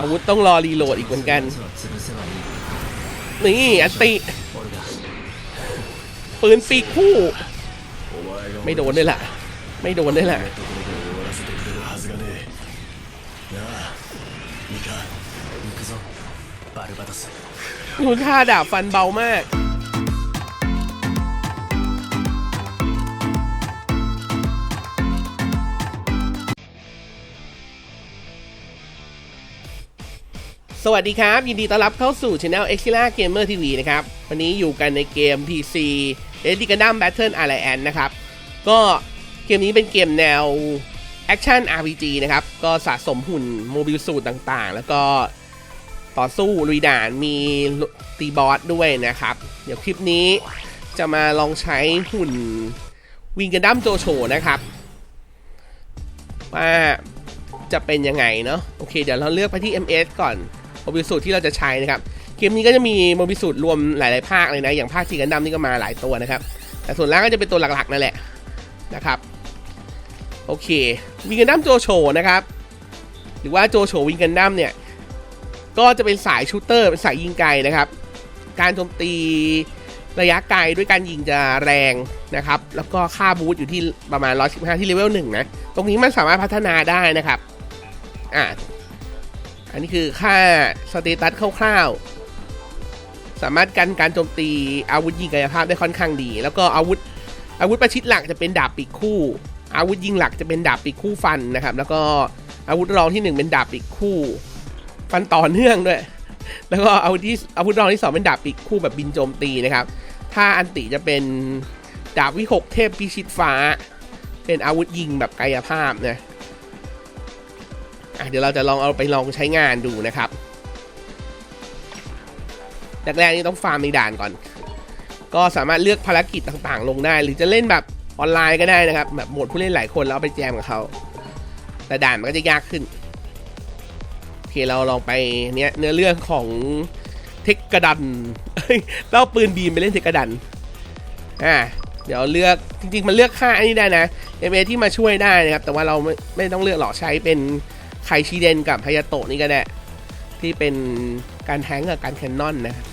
อาวุธต้องรอรีโหลดอีกเหมือนกัน นี่อติ ปืนปีกคู่ ไม่โดนเลยล่ะ ไม่โดนเลยล่ะดูท่าดาบฟันเบามาก สวัสดีครับ ยินดีต้อนรับเข้าสู่ช anel e x i l a Gamer TV นะครับ วันนี้อยู่กันในเกม PC r e d y Gundam Battle Alliance นะครับ ก็เกมนี้เป็นเกมแนว Action RPG นะครับ ก็สะสมหุ่นโมบิลสูตรต่างๆ แล้วก็ต่อสู้ลุยด่านมีตีบอสด้วยนะครับ เดี๋ยวคลิปนี้จะมาลองใช้หุ่นวิงกันดั้มโจโฉนะครับ ว่าจะเป็นยังไงเนาะโอเค เดี๋ยวเราเลือกไปที่ MS ก่อน โมบิสูตรที่เราจะใช้นะครับเกมนี้ก็จะมีโมบิสูตรรวมหลาย ๆ ภาคเลยนะ อย่างภาคจีกันดัมนี่ก็มาหลายตัวนะครับ แต่ส่วนล่างก็จะเป็นตัวหลัก ๆ นั่นแหละนะครับโอเควิงกันดั้มโจโฉนะครับ หรือว่าโจโฉวิงกันดั้มเนี่ย ก็จะเป็นสายชูตเตอร์เป็นสายยิงไกลนะครับ การโจมตีระยะไกลด้วยการยิงจะแรงนะครับ แล้วก็ค่าบูทอยู่ที่ประมาณ 115 ที่เลเวล1นะ ตรงนี้มันสามารถพัฒนาได้นะครับ อะ อันนี้คือค่าสเตตัสคร่าวๆ สามารถกันการโจมตีอาวุธยิงกายภาพได้ค่อนข้างดี แล้วก็อาวุธอาวุธประชิดหลักจะเป็นดาบปีกคู่ อาวุธยิงหลักจะเป็นดาบปีกคู่ฟันนะครับ แล้วก็อาวุธรองที่หนึ่งเป็นดาบปีกคู่ ฟันต่อเนื่องด้วย แล้วก็อาวุธที่อาวุธรองที่สองเป็นดาบปีกคู่แบบบินโจมตีนะครับ ถ้าอันติจะเป็นดาบวิหกเทพพิชิตฟ้า เป็นอาวุธยิงแบบกายภาพนะอะ เดี๋ยวเราจะลองเอาไปลองใช้งานดูนะครับแรกๆนี่ต้องฟาร์มในด่านก่อน ก็สามารถเลือกภารกิจต่างๆ ลงได้ หรือจะเล่นแบบออนไลน์ก็ได้นะครับแบบโหมดผู้เล่นหลายคนแล้วเอาไปแจมกับเขาแต่ด่านมันก็จะยากขึ้นโอเคเราลองไปเนี้ยเนื้อเรื่องของเทคกระดันเราเอาปืนบีมไปเล่นเทคกระดันอ่าเดี๋ยวเลือกจริงๆ มันเลือกค่าอันนี้ได้นะเอเมที่มาช่วยได้นะครับ แต่ว่าเราไม่ไม่ต้องเลือกหรอกใช้เป็น ไคชิเดนกับฮายาโตะนี่ก็หละที่เป็นการแทงกับการแคนนอนนะครับ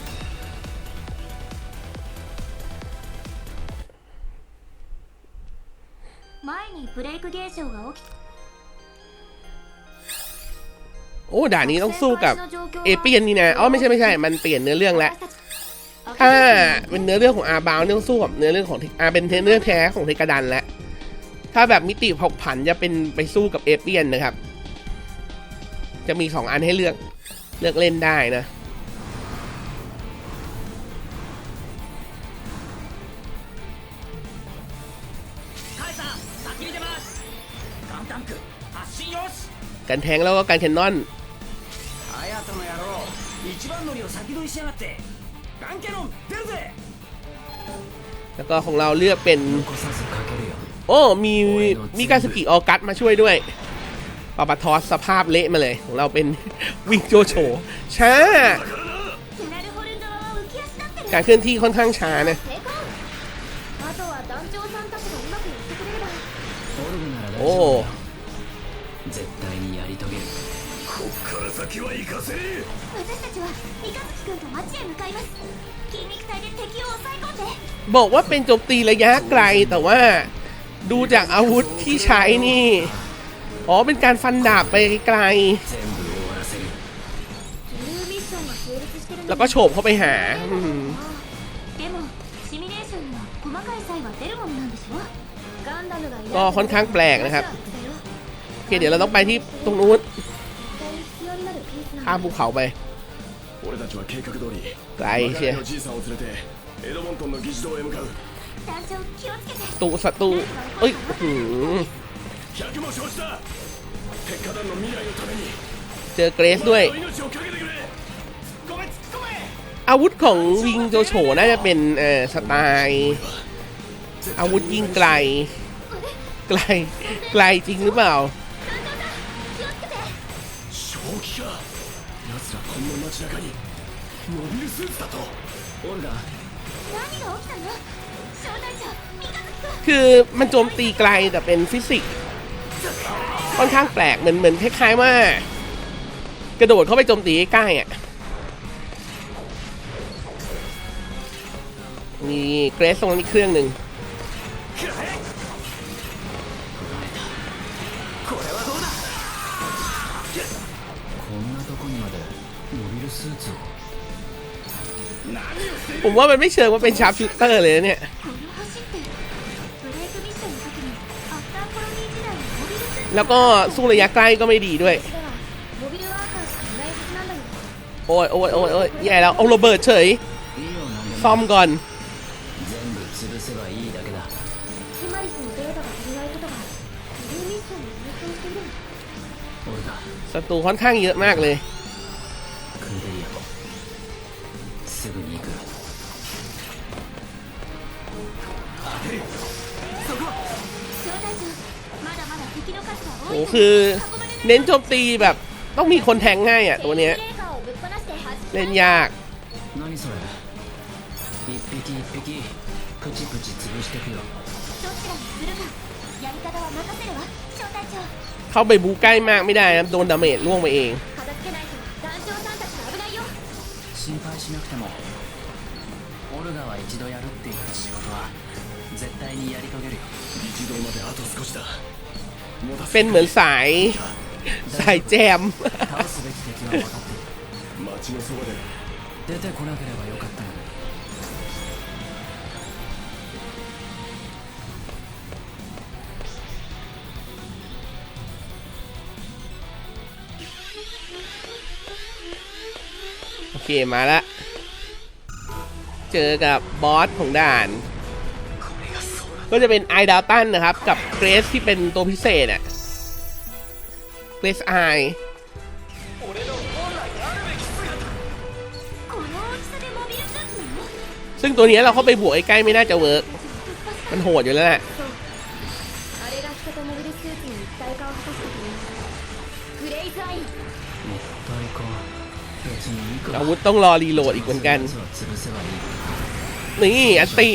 โอ้ด่านี้ต้องสู้กับเอเปียนนี่นะอ๋อไม่ใช่ไม่ใช่ มันเปลี่ยนเนื้อเรื่องแล้วถ้าเป็นเนื้อเรื่องของอาบาวเรื่องสู้กับเนื้อเรื่องของอาเป็นเนื้อแท้ของเทกาดันแล้วถ้าแบบมิติผกผันจะเป็นไปสู้กับเอเปียนนะครับ จะมีสองอันให้เลือกเลือกเล่นได้นะ กันแทงแล้วก็การแคนนอนแล้วก็ของเราเลือกเป็น โอ้ มีมีการสกิออกัสมาช่วยด้วย ปาปาทอสสภาพเละมาเลย ของเราเป็นวิ่งโจโฉช้า การเคลื่อนที่ค่อนข้างช้านะโอ้บอกว่าเป็นโจมตีระยะไกลแต่ว่าดูจากอาวุธที่ใช้นี่ อ๋อ เป็นการฟันดาบไปไกล แล้วก็โฉบเข้าไปหา ก็ค่อนข้างแปลกนะครับ โอเค เดี๋ยวเราต้องไปที่ตรงนู้นข้ามภูเขาไปไกลใช่ตูศัตรูเอ้ยหืม เจอเกรซด้วย อาวุธของวิงโจโฉน่าจะเป็นเอ่อสไตล์อาวุธยิงไกล ไกล ไกลจริงหรือเปล่าคือมันโจมตีไกลแต่เป็นฟิสิกส์ ค่อนข้างแปลกเหมือนเหมือนคล้ายๆว่า กระโดดเข้าไปโจมตีใกล้ๆอะมีเกรสตรงนี้เครื่องหนึ่งผมว่ามันไม่เชิงว่าเป็นชาร์ปชูเตอร์เลยเนี่ย แล้วก็สู้ระยะใกล้ก็ไม่ดีด้วย โอ้ยโอ้ยโอ้ยโอ้ยแย่แล้วเอาโรเบิร์ดเฉย ซ่อมก่อน ศัตรูค่อนข้างเยอะมากเลย โอ้ い คือ เน้นโจมตีแบบต้องมีคนแทงง่ายอ่ะตัวเนี้ย レーカーをぶっ放して弾き เล่นยาก 何それ一匹一匹プチプチ潰してくよどちらにするかやり方は任せるわ招待長 เข้าไปบูใกล้มากไม่ได้นะโดนดาเมจล่วงไปเอง 片付けないと団長さんたちが危ないよ心配しなくてもオルガは一度やるって言った仕事は絶対にやり遂げるよ一度まであと少しだ持たせ เป็นเหมือนสาย สายแจม โอเค มาละ เจอกับบอสของด่าน ก็จะเป็นไอดาวตันนะครับ กับเกรสที่เป็นตัวพิเศษอะเกรสไอซึ่งตัวนี้เราเข้าไปบวกใกล้ไม่น่าจะเวิร์กมันโหดอยู่แล้วแหละอาวุธต้องรอรีโหลดอีกเหมือนกัน นี่อัติ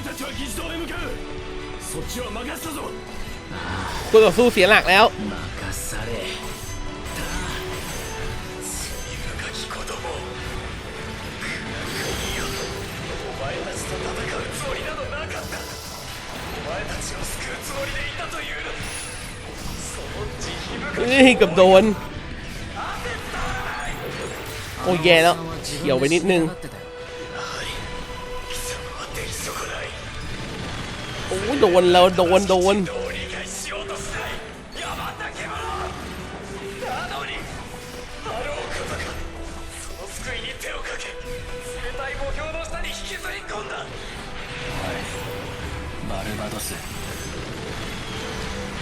俺たちは議事堂へ向かうそっちは任せたぞ คู่ต่อสู้เสียหลักแล้ว 任され罪深き子供お前たちと戦うつもりなどなかったお前たちを救うつもりでいたというのにその慈悲深き เฮ้ยเกับโดน โอ้ยแย่แล้วเกี่ยวไปนิดนึง โอ้ยโดนแล้วโดนโดน どう理解しようとしない野蛮な獣なのにあろうことかその救いに手をかけ冷たい墓標の下に引きずり込んだバルバドス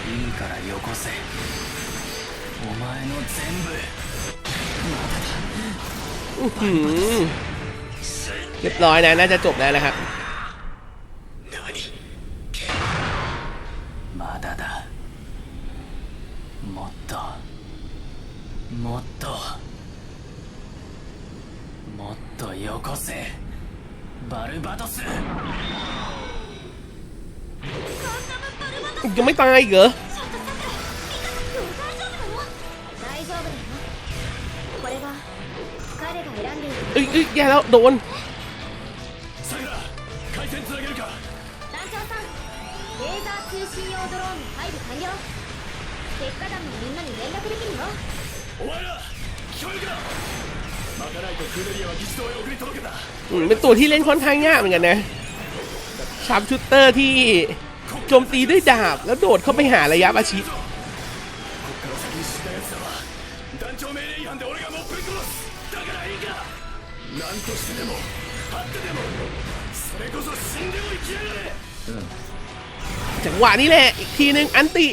いいからよこせお前の全部 หืมเรียบร้อยนะน่าจะจบแล้วนะครับ もっともっとよこせバルバトス ยังไม่ตายอีกเหรอ 大丈夫だよこれが彼が選んでいる เอ้ยเอ้ยแย่แล้วโดน さくら回線つなげるか団長さんレーザー通信用ドローンの配備完了鉄火団のみんなに連絡できるよ お前ら聞こえるかまかないとクーデリアは議事堂へ送り届けた อืมเป็นตัวที่เล่นค่อนข้างยากเหมือนกันนะชาร์ปชูเตอร์ที่โจมตีด้วยดาบ แล้วโดดเข้าไปหาระยะประชิด こっから先に死んだ奴らは団長命令違反で俺がもうぶっ殺すだからいいか何としてでも張ってでもそれこそ死んでも生きやがれうん จังหวะนี้แหละ อีกทีนึง อันติ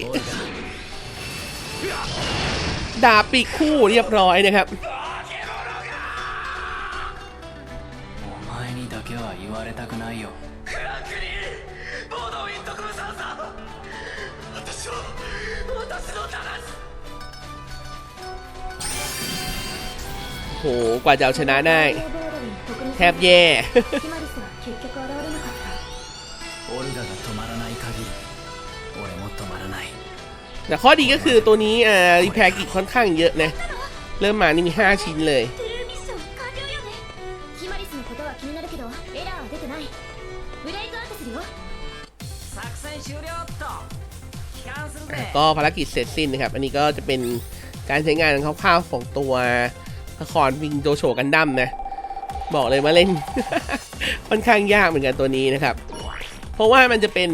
ดาบปีกคู่เรียบร้อยนะครับ お前にだけは言われたくないよクランクにボードウィントクムさんさん私を私の正し โห กว่าจะเอาชนะได้ ボードに特に แทบแย่ ヒマリスは結局現れなかったオルガが止まらない限り俺も止まらない แต่ข้อดีก็คือตัวนี้อ่ารีแพคกิจค่อนข้างเยอะนะ เริ่มมานี่มี 5 ชิ้นเลยก็ภารกิจเสร็จสิ้นนะครับ อันนี้ก็จะเป็นการใช้งานคร่าวๆของตัวละครวิงโจโฉกันดั้มนะ บอกเลยว่าเล่น ค่อนข้างยากเหมือนกันตัวนี้นะครับ เพราะว่ามันจะเป็น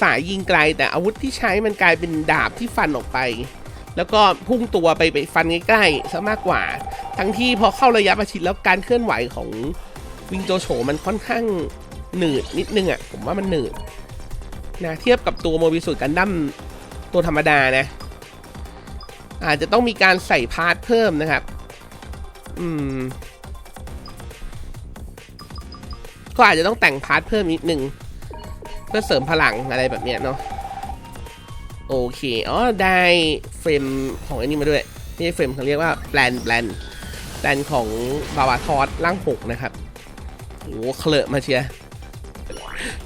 สายยิงไกล แต่อาวุธที่ใช้มันกลายเป็นดาบที่ฟันออกไป แล้วก็พุ่งตัวไปไปฟันใกล้ๆซะมากกว่า ทั้งที่พอเข้าระยะประชิดแล้วการเคลื่อนไหวของวิงโจโฉมันค่อนข้างหนืดนิดนึงอะ่ะผมว่ามันหนืดนะเทียบกับตัวโมบิสุกันดั้มตัวธรรมดานะ อาจจะต้องมีการใส่พาร์ทเพิ่มนะครับ อืม ก็อาจจะต้องแต่งพาร์ทเพิ่มนิดนึง เพื่อเสริมพลังอะไรแบบเนี้ยเนาะโอเค อ๋อ ได้เฟรมของอันนี้มาด้วยไม่เฟรมเขาเรียกว่าแปลนแปลนแปลนของบาวาทอสร่างหกนะครับโอ้โหเคลอะมาเชีย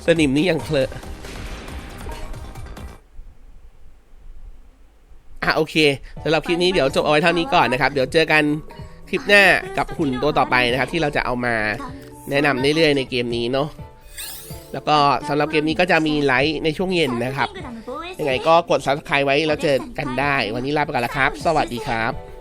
สนิมนี่ยังเคลอะอะโอเคสำหรับคลิปนี้เดี๋ยวจบเอาไว้เท่านี้ก่อนนะครับ เดี๋ยวเจอกันคลิปหน้ากับหุ่นตัวต่อไปนะครับ ที่เราจะเอามาแนะนำเรื่อยๆในเกมนี้เนาะ แล้วก็สำหรับเกมนี้ก็จะมีไลฟ์ในช่วงเย็นนะครับ ยังไงก็กด subscribe ไว้แล้วเจอกันได้ วันนี้ลาไปก่อนแล้วครับ สวัสดีครับ